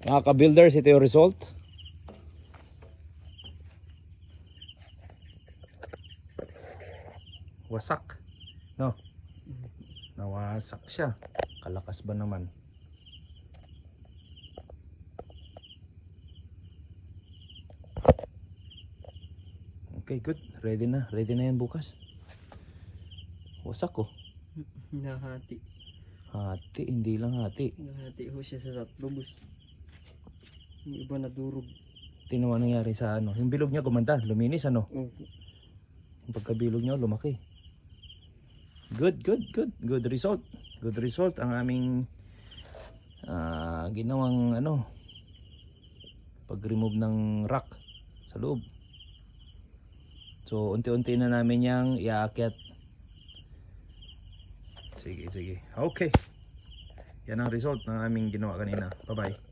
Mga ka-builders, ito yung result. Wasak. No? Nawasak siya. Kalakas ba naman? Okay, good. Ready na. Ready na yan bukas. Wasak oh. Nahati. Hati, hindi lang hati. Nahati ho siya sa tatlo, boss. Yung iba nadurog. Tingnan mo anong nangyari sa ano. Yung bilog niya gumanda, luminis ano. Opo. Yung pagkabilog niya lumaki. Good, good, good. Good result. Good result ang aming ah, ginawang ano pag-remove ng rock sa loob. So unti-unti na namin yang iaakyat. Sige, sige. Okay. Yan ang result ng aming ginawa kanina. Bye-bye.